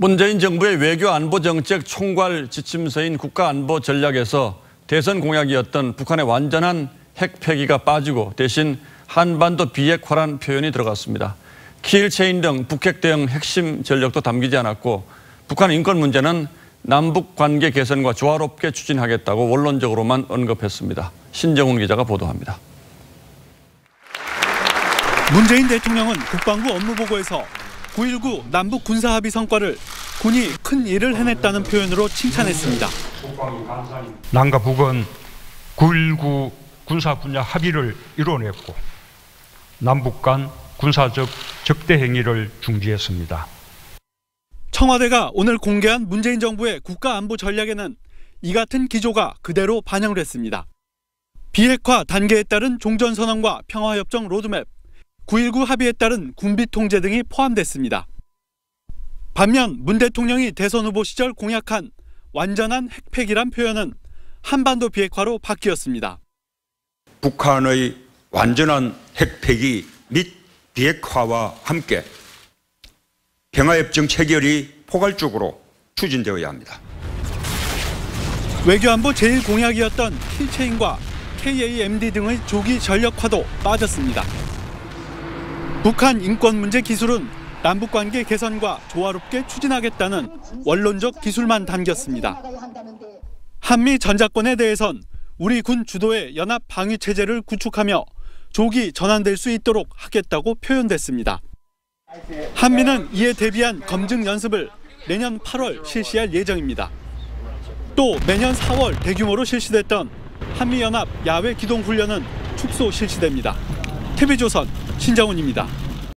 문재인 정부의 외교 안보 정책 총괄 지침서인 국가 안보 전략에서 대선 공약이었던 북한의 완전한 핵 폐기가 빠지고 대신 한반도 비핵화란 표현이 들어갔습니다. 키일 체인 등 북핵 대응 핵심 전력도 담기지 않았고 북한 인권 문제는 남북 관계 개선과 조화롭게 추진하겠다고 원론적으로만 언급했습니다. 신정훈 기자가 보도합니다. 문재인 대통령은 국방부 업무보고에서 9.19 남북 군사합의 성과를 군이 큰 일을 해냈다는 표현으로 칭찬했습니다. 남과 북은 9.19 군사 분야 합의를 이뤄냈고 남북 간 군사적 적대 행위를 중지했습니다. 청와대가 오늘 공개한 문재인 정부의 국가안보 전략에는 이 같은 기조가 그대로 반영됐습니다. 비핵화 단계에 따른 종전선언과 평화협정 로드맵, 9.19 합의에 따른 군비 통제 등이 포함됐습니다. 반면 문 대통령이 대선 후보 시절 공약한 완전한 핵폐기란 표현은 한반도 비핵화로 바뀌었습니다. 북한의 완전한 핵폐기 및 비핵화와 함께 평화협정 체결이 포괄적으로 추진되어야 합니다. 외교안보 제1공약이었던 킬체인과 KAMD 등의 조기 전력화도 빠졌습니다. 북한 인권 문제 기술은 남북 관계 개선과 조화롭게 추진하겠다는 원론적 기술만 담겼습니다. 한미 전자권에 대해선 우리 군 주도의 연합 방위 체제를 구축하며 조기 전환될 수 있도록 하겠다고 표현됐습니다. 한미는 이에 대비한 검증 연습을 내년 8월 실시할 예정입니다. 또 매년 4월 대규모로 실시됐던 한미연합 야외 기동 훈련은 축소 실시됩니다. TV조선 신정훈입니다.